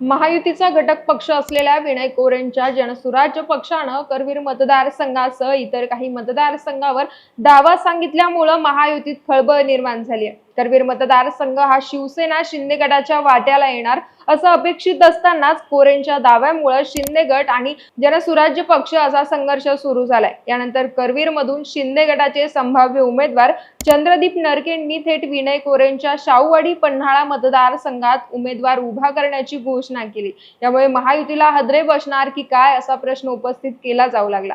महायुतीचा घटक पक्ष असलेल्या विनय कोरेंच्या जनसुराज्य पक्षानं करवीर मतदारसंघासह इतर काही मतदारसंघावर दावा सांगितल्यामुळं महायुतीत खळबळ निर्माण झाली आहे. करवीर मतदारसंघ हा शिवसेना शिंदे गटाच्या वाट्याला येणार असं अपेक्षित असतानाच कोरेंच्या दाव्यामुळे शिंदे गट आणि जनसुराज्य पक्ष असा संघर्ष सुरू झालाय. यानंतर करवीर मधून शिंदे गटाचे संभाव्य उमेदवार चंद्रदीप नरकेंनी थेट विनय कोरेंच्या शाहूवाडी पन्हाळा मतदारसंघात उमेदवार उभा करण्याची घोषणा केली. यामुळे महायुतीला हदरे बसणार की काय असा प्रश्न उपस्थित केला जाऊ लागला.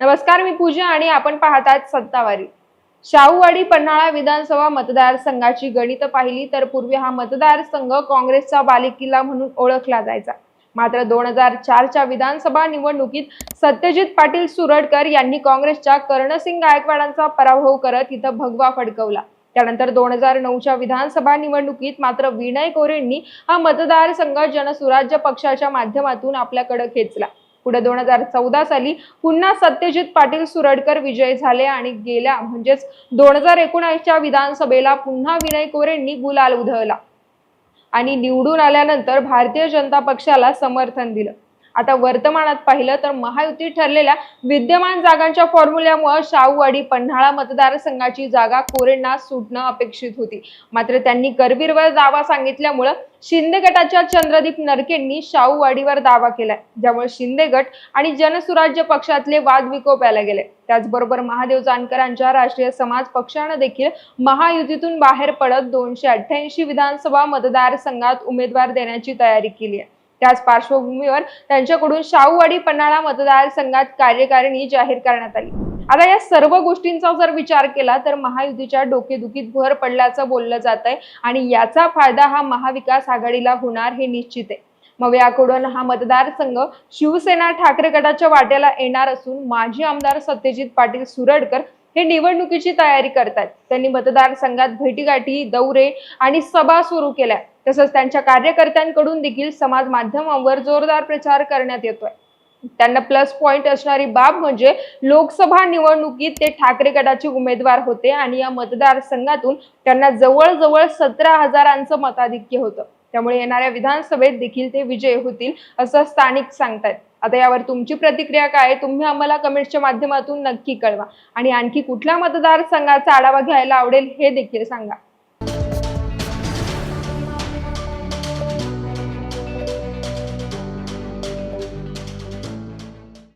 नमस्कार मी पूजा आणि आपण पाहतात सत्तावारी. शाहूवाडी पन्हाळा विधानसभा मतदारसंघाची गणित पाहिली तर पूर्वी हा मतदारसंघ काँग्रेसचा बालेकिल्ला म्हणून ओळखला जायचा. मात्र दोन हजार चारच्या विधानसभा निवडणुकीत सत्यजित पाटील सुरडकर यांनी काँग्रेसच्या कर्णसिंग गायकवाडांचा पराभव करत इथं भगवा फडकवला. त्यानंतर दोन हजार नऊच्या विधानसभा निवडणुकीत मात्र विनय कोरेंनी हा मतदारसंघ जनसुराज्य पक्षाच्या माध्यमातून आपल्याकडे खेचला. पुढे दोन हजार चौदा साली पुन्हा सत्यजित पाटील सुरडकर विजय झाले आणि गेल्या म्हणजेच दोन हजार एकोणावीसच्या विधानसभेला पुन्हा विनय कोरेंनी गुलाल उधळला. आणि निवडून आल्यानंतर भारतीय जनता पक्षाला समर्थन दिलं. आता वर्तमानात पाहिलं तर महायुती ठरलेल्या विद्यमान जागांच्या फॉर्म्युल्यामुळे शाहूवाडी पन्हाळा मतदारसंघाची जागा कोरेंना सुटणं अपेक्षित होती. मात्र त्यांनी करवीरवर दावा सांगितल्यामुळं शिंदे गटाच्या चंद्रदीप नरकेंनी शाहूवाडीवर दावा केलाय. ज्यामुळे शिंदे गट आणि जनसुराज्य पक्षातले वाद विकोप्याला गेले. त्याचबरोबर महादेव जानकरांच्या राष्ट्रीय समाज पक्षानं देखील महायुतीतून बाहेर पडत दोनशे अठ्ठ्याऐंशी विधानसभा मतदारसंघात उमेदवार देण्याची तयारी केली आहे. त्याच पार्श्वभूमीवर त्यांच्याकडून शाहूवाडी पन्हाळा मतदारसंघात कार्यकारिणी जाहीर करण्यात आली. आता या सर्व गोष्टींचा जर विचार केला तर महायुतीच्या डोकेदुखीत भर पडल्याचं बोललं जात आहे आणि याचा फायदा हा महाविकास आघाडीला होणार हे निश्चित आहे. मग याकडून हा मतदारसंघ शिवसेना ठाकरे गटाच्या वाट्याला येणार असून माजी आमदार सत्यजित पाटील सुरडकर हे निवडणुकीची तयारी करतात त्यांनी मतदारसंघात भेटीगाठी दौरे आणि सभा सुरू केल्या. तसंच त्यांच्या कार्यकर्त्यांकडून देखील समाज माध्यमांवर जोरदार प्रचार करण्यात येतोय. त्यांना प्लस पॉइंट असणारी बाब म्हणजे लोकसभा निवडणुकीत ते ठाकरे गटाचे उमेदवार होते आणि या मतदारसंघातून त्यांना जवळजवळ सतरा हजारांचं मताधिक्य होतं. त्यामुळे येणाऱ्या विधानसभेत देखील ते विजयी होतील असं स्थानिक सांगतायत. आता यावर तुमची प्रतिक्रिया काय आहे? तुम्ही आम्हाला कमेंटच्या माध्यमातून नक्की कळवा आणि आणखी कुठल्या मतदारसंघाचा आढावा घ्यायला आवडेल हे देखील सांगा